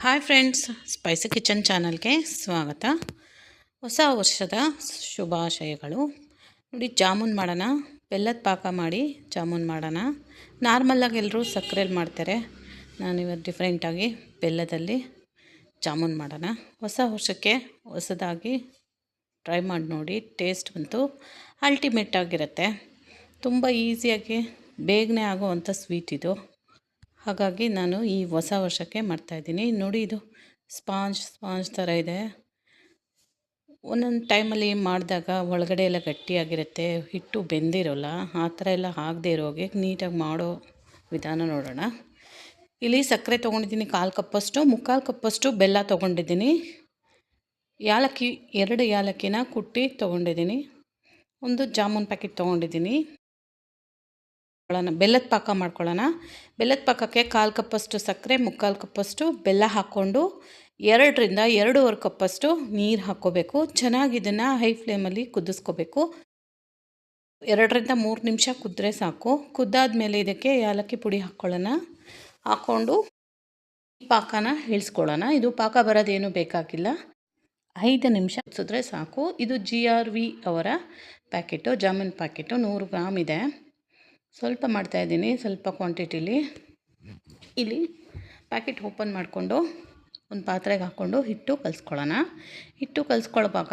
Hi friends spicy kitchen ಚಾನಲ್ಗೆ ಸ್ವಾಗತ. ಹೊಸ ವರ್ಷದ ಶುಭಾಶಯಗಳು. ನೋಡಿ ಜಾಮೂನ್ ಮಾಡೋಣ, ಬೆಲ್ಲದ ಪಾಕ ಮಾಡಿ ಜಾಮೂನ್ ಮಾಡೋಣ. ನಾರ್ಮಲ್ಲಾಗಿ ಎಲ್ಲರೂ ಸಕ್ಕರೆಯಲ್ಲಿ ಮಾಡ್ತಾರೆ. ನಾನಿವತ್ತು ಡಿಫ್ರೆಂಟಾಗಿ ಬೆಲ್ಲದಲ್ಲಿ ಜಾಮೂನ್ ಮಾಡೋಣ. ಹೊಸ ವರ್ಷಕ್ಕೆ ಹೊಸದಾಗಿ ಟ್ರೈ ಮಾಡಿ ನೋಡಿ ಟೇಸ್ಟ್ ಬಂತು. ಅಲ್ಟಿಮೇಟ್ ಆಗಿರುತ್ತೆ. ತುಂಬ ಈಸಿಯಾಗಿ ಬೇಗನೆ ಆಗೋವಂಥ ಸ್ವೀಟ್ ಇದು. ಹಾಗಾಗಿ ನಾನು ಈ ಹೊಸ ವರ್ಷಕ್ಕೆ ಮಾಡ್ತಾಯಿದ್ದೀನಿ ನೋಡಿ ಇದು ಸ್ಪಾಂಜ್ ಸ್ಪಾಂಜ್ ಥರ ಇದೆ. ಒಂದೊಂದು ಟೈಮಲ್ಲಿ ಮಾಡಿದಾಗ ಒಳಗಡೆ ಎಲ್ಲ ಗಟ್ಟಿಯಾಗಿರುತ್ತೆ, ಹಿಟ್ಟು ಬೆಂದಿರೋಲ್ಲ, ಆ ಥರ ಎಲ್ಲ ಆಗದೆ ಇರೋಗೆ ನೀಟಾಗಿ ಮಾಡೋ ವಿಧಾನ ನೋಡೋಣ. ಇಲ್ಲಿ ಸಕ್ಕರೆ ತೊಗೊಂಡಿದ್ದೀನಿ ಕಾಲು ಕಪ್ಪಷ್ಟು, ಮುಕ್ಕಾಲು ಕಪ್ಪಷ್ಟು ಬೆಲ್ಲ ತೊಗೊಂಡಿದ್ದೀನಿ. ಯಾಲಕ್ಕಿ, ಎರಡು ಯಾಲಕ್ಕಿನ ಕುಟ್ಟಿ ತೊಗೊಂಡಿದ್ದೀನಿ. ಒಂದು ಜಾಮೂನ್ ಪ್ಯಾಕೆಟ್ ತೊಗೊಂಡಿದ್ದೀನಿ. ಮಾಡ್ಕೊಳ್ಳೋಣ. ಬೆಲ್ಲದ ಪಾಕ ಮಾಡ್ಕೊಳ್ಳೋಣ. ಬೆಲ್ಲದ ಪಾಕಕ್ಕೆ ಕಾಲು ಕಪ್ಪಷ್ಟು ಸಕ್ಕರೆ, ಮುಕ್ಕಾಲು ಕಪ್ಪಷ್ಟು ಬೆಲ್ಲ ಹಾಕ್ಕೊಂಡು ಎರಡರಿಂದ ಎರಡೂವರೆ ಕಪ್ಪಷ್ಟು ನೀರು ಹಾಕ್ಕೋಬೇಕು. ಚೆನ್ನಾಗಿ ಇದನ್ನು ಹೈ ಫ್ಲೇಮಲ್ಲಿ ಕುದಿಸ್ಕೋಬೇಕು. ಎರಡರಿಂದ ಮೂರು ನಿಮಿಷ ಕುದ್ರೆ ಸಾಕು. ಕುದ್ದಾದ್ಮೇಲೆ ಇದಕ್ಕೆ ಏಲಕ್ಕಿ ಪುಡಿ ಹಾಕ್ಕೊಳ್ಳೋಣ. ಹಾಕ್ಕೊಂಡು ಪಾಕನ ಇಳಿಸ್ಕೊಳ್ಳೋಣ. ಇದು ಪಾಕ ಬರೋದೇನು ಬೇಕಾಗಿಲ್ಲ. ಐದು ನಿಮಿಷ ಕುದಿಸಿದ್ರೆ ಸಾಕು. ಇದು ಜಿ ಅವರ ಪ್ಯಾಕೆಟು, ಜಾಮೂನ್ ಪ್ಯಾಕೆಟು. ನೂರು ಗ್ರಾಮ್ ಇದೆ. ಸ್ವಲ್ಪ ಮಾಡ್ತಾಯಿದ್ದೀನಿ ಸ್ವಲ್ಪ ಕ್ವಾಂಟಿಟಿಲಿ ಇಲ್ಲಿ ಪ್ಯಾಕೆಟ್ ಓಪನ್ ಮಾಡಿಕೊಂಡು ಒಂದು ಪಾತ್ರೆಗೆ ಹಾಕ್ಕೊಂಡು ಹಿಟ್ಟು ಕಲಿಸ್ಕೊಳ್ಳೋಣ. ಹಿಟ್ಟು ಕಲಿಸ್ಕೊಳ್ವಾಗ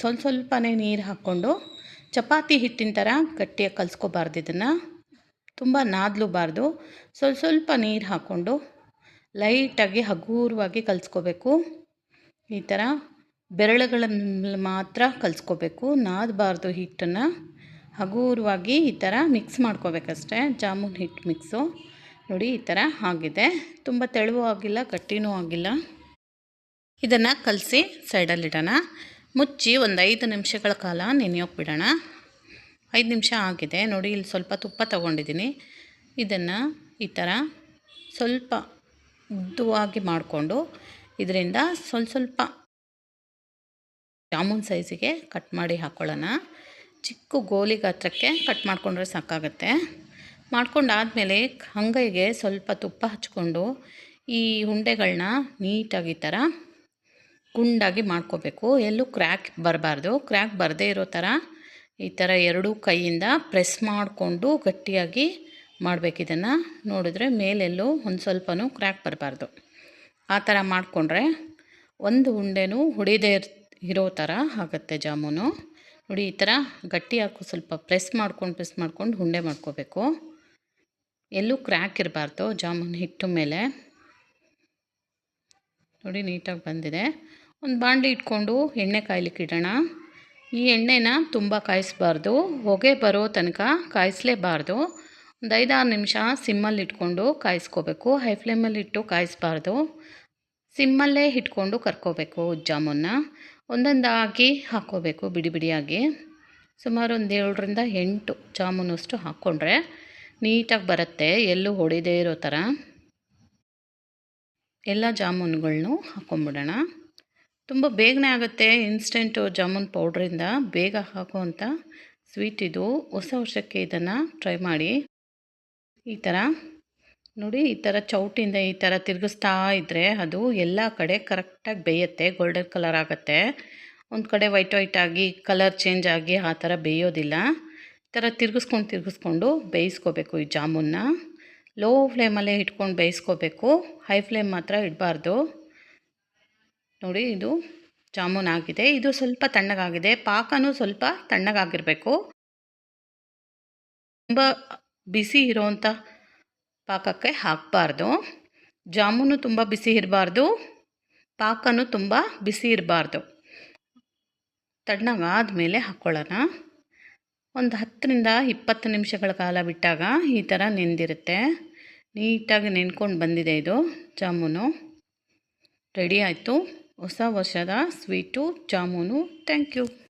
ಸ್ವಲ್ಪ ಸ್ವಲ್ಪನೇ ನೀರು ಹಾಕ್ಕೊಂಡು ಚಪಾತಿ ಹಿಟ್ಟಿನ ಥರ ಗಟ್ಟಿಯಾಗಿ ಕಲಿಸ್ಕೋಬಾರ್ದು ಇದನ್ನು. ತುಂಬ ನಾದಲೂಬಾರ್ದು. ಸ್ವಲ್ಪ ಸ್ವಲ್ಪ ನೀರು ಹಾಕ್ಕೊಂಡು ಲೈಟಾಗಿ ಹಗೂರವಾಗಿ ಕಲಿಸ್ಕೋಬೇಕು. ಈ ಥರ ಬೆರಳುಗಳನ್ನು ಮಾತ್ರ ಕಲಿಸ್ಕೋಬೇಕು. ನಾದಬಾರ್ದು ಹಿಟ್ಟನ್ನು. ಹಗೂರವಾಗಿ ಈ ಥರ ಮಿಕ್ಸ್ ಮಾಡ್ಕೋಬೇಕಷ್ಟೇ. ಜಾಮೂನ್ ಹಿಟ್ಟು ಮಿಕ್ಸು ನೋಡಿ ಈ ಥರ ಆಗಿದೆ. ತುಂಬ ತೆಳುವೂ ಆಗಿಲ್ಲ, ಗಟ್ಟಿನೂ ಆಗಿಲ್ಲ. ಇದನ್ನು ಕಲಸಿ ಸೈಡಲ್ಲಿಡೋಣ ಮುಚ್ಚಿ ಒಂದು ಐದು ನಿಮಿಷಗಳ ಕಾಲ ನೆನೆಯೋಕೆ ಬಿಡೋಣ. ಐದು ನಿಮಿಷ ಆಗಿದೆ. ನೋಡಿ ಇಲ್ಲಿ ಸ್ವಲ್ಪ ತುಪ್ಪ ತಗೊಂಡಿದ್ದೀನಿ. ಇದನ್ನು ಈ ಥರ ಸ್ವಲ್ಪ ಉದ್ದವಾಗಿ ಮಾಡಿಕೊಂಡು ಇದರಿಂದ ಸ್ವಲ್ಪ ಸ್ವಲ್ಪ ಜಾಮೂನ್ ಸೈಜಿಗೆ ಕಟ್ ಮಾಡಿ ಹಾಕ್ಕೊಳ್ಳೋಣ ಚಿಕ್ಕ ಗೋಲಿ ಗಾತ್ರಕ್ಕೆ ಕಟ್ ಮಾಡಿಕೊಂಡ್ರೆ ಸಾಕಾಗುತ್ತೆ. ಮಾಡ್ಕೊಂಡಾದಮೇಲೆ ಹಂಗೈಗೆ ಸ್ವಲ್ಪ ತುಪ್ಪ ಹಚ್ಕೊಂಡು ಈ ಉಂಡೆಗಳನ್ನ ನೀಟಾಗಿ ಥರ ಗುಂಡಾಗಿ ಮಾಡ್ಕೋಬೇಕು. ಎಲ್ಲೂ ಕ್ರ್ಯಾಕ್ ಬರಬಾರ್ದು. ಕ್ರ್ಯಾಕ್ ಬರದೇ ಇರೋ ಥರ ಈ ಥರ ಎರಡೂ ಕೈಯಿಂದ ಪ್ರೆಸ್ ಮಾಡಿಕೊಂಡು ಗಟ್ಟಿಯಾಗಿ ಮಾಡಬೇಕು ಇದನ್ನು. ನೋಡಿದ್ರೆ ಮೇಲೆಲ್ಲೂ ಒಂದು ಸ್ವಲ್ಪನೂ ಕ್ರ್ಯಾಕ್ ಬರಬಾರ್ದು. ಆ ಥರ ಮಾಡಿಕೊಂಡ್ರೆ ಒಂದು ಉಂಡೆನೂ ಹೊಡಿದೇ ಇರೋ ಥರ ಆಗುತ್ತೆ ಜಾಮೂನು. ನೋಡಿ, ಈ ಥರ ಗಟ್ಟಿ ಹಾಕು, ಸ್ವಲ್ಪ ಪ್ರೆಸ್ ಮಾಡ್ಕೊಂಡು ಪ್ರೆಸ್ ಮಾಡ್ಕೊಂಡು ಉಂಡೆ ಮಾಡ್ಕೋಬೇಕು. ಎಲ್ಲೂ ಕ್ರ್ಯಾಕ್ ಇರಬಾರ್ದು, ಜಾಮೂನ್ ಹಿಟ್ಟು ಮೇಲೆ. ನೋಡಿ, ನೀಟಾಗಿ ಬಂದಿದೆ. ಒಂದು ಬಾಣಲಿ ಇಟ್ಕೊಂಡು ಎಣ್ಣೆ ಕಾಯ್ಲಿಕ್ಕೆ ಇಡೋಣ. ಈ ಎಣ್ಣೆನ ತುಂಬ ಕಾಯಿಸ್ಬಾರ್ದು, ಹೊಗೆ ಬರೋ ತನಕ ಕಾಯಿಸಲೇಬಾರ್ದು. ಒಂದು ಐದಾರು ನಿಮಿಷ ಸಿಮ್ಮಲ್ಲಿ ಇಟ್ಕೊಂಡು ಕಾಯಿಸ್ಕೋಬೇಕು. ಹೈ ಫ್ಲೇಮಲ್ಲಿ ಇಟ್ಟು ಕಾಯಿಸ್ಬಾರ್ದು. ಸಿಮ್ಮಲ್ಲೇ ಇಟ್ಕೊಂಡು ಕರ್ಕೋಬೇಕು ಜಾಮೂನ್ನ ಒಂದೊಂದಾಗಿ ಹಾಕ್ಕೋಬೇಕು ಬಿಡಿ ಬಿಡಿಯಾಗಿ. ಸುಮಾರು ಒಂದು ಏಳರಿಂದ ಎಂಟು ಜಾಮೂನಷ್ಟು ಹಾಕ್ಕೊಂಡ್ರೆ ನೀಟಾಗಿ ಬರುತ್ತೆ, ಎಲ್ಲೂ ಹೊಡೆದೇ ಇರೋ ಥರ ಎಲ್ಲ ಜಾಮೂನುಗಳ್ನು ಹಾಕ್ಕೊಂಬಿಡೋಣ ತುಂಬ ಬೇಗನೆ ಆಗುತ್ತೆ ಇನ್ಸ್ಟೆಂಟು ಜಾಮೂನ್ ಪೌಡ್ರಿಂದ. ಬೇಗ ಹಾಕುವಂಥ ಸ್ವೀಟ್ ಇದು. ಹೊಸ ವರ್ಷಕ್ಕೆ ಇದನ್ನು ಟ್ರೈ ಮಾಡಿ. ಈ ಥರ ನೋಡಿ, ಈ ಥರ ಚೌಟಿಂದ ಈ ಥರ ತಿರುಗಿಸ್ತಾ ಇದ್ದರೆ ಅದು ಎಲ್ಲ ಕಡೆ ಕರೆಕ್ಟಾಗಿ ಬೇಯುತ್ತೆ ಗೋಲ್ಡನ್ ಕಲರ್ ಆಗುತ್ತೆ. ಒಂದು ಕಡೆ ವೈಟ್ ವೈಟ್ ಆಗಿ ಕಲರ್ ಚೇಂಜ್ ಆಗಿ ಆ ಥರ ಬೇಯೋದಿಲ್ಲ. ಈ ಥರ ತಿರುಗಿಸ್ಕೊಂಡು ತಿರುಗಿಸ್ಕೊಂಡು ಬೇಯಿಸ್ಕೋಬೇಕು ಈ ಜಾಮೂನ್ನ. ಲೋ ಫ್ಲೇಮಲ್ಲೇ ಇಟ್ಕೊಂಡು ಬೇಯಿಸ್ಕೋಬೇಕು. ಹೈ ಫ್ಲೇಮ್ ಮಾತ್ರ ಇಡಬಾರ್ದು. ನೋಡಿ, ಇದು ಜಾಮೂನ್ ಆಗಿದೆ. ಇದು ಸ್ವಲ್ಪ ತಣ್ಣಗಾಗಿದೆ. ಪಾಕನೂ ಸ್ವಲ್ಪ ತಣ್ಣಗಾಗಿರಬೇಕು. ತುಂಬ ಬಿಸಿ ಇರೋವಂಥ ಪಾಕಕ್ಕೆ ಹಾಕಬಾರ್ದು. ಜಾಮೂನು ತುಂಬ ಬಿಸಿ ಇರಬಾರ್ದು. ಪಾಕನು ತುಂಬ ಬಿಸಿ ಇರಬಾರ್ದು. ತಣ್ಣಗಾದ ಮೇಲೆ ಹಾಕ್ಕೊಳ್ಳೋಣ ಒಂದು ಹತ್ತರಿಂದ ಇಪ್ಪತ್ತು ನಿಮಿಷಗಳ ಕಾಲ ಬಿಟ್ಟಾಗ ಈ ಥರ ನೆಂದಿರುತ್ತೆ. ನೀಟಾಗಿ ನೆನ್ಕೊಂಡು ಬಂದಿದೆ ಇದು ಜಾಮೂನು. ರೆಡಿ ಆಯಿತು. ಹೊಸ ವರ್ಷದ ಸ್ವೀಟು, ಜಾಮೂನು. Thank you.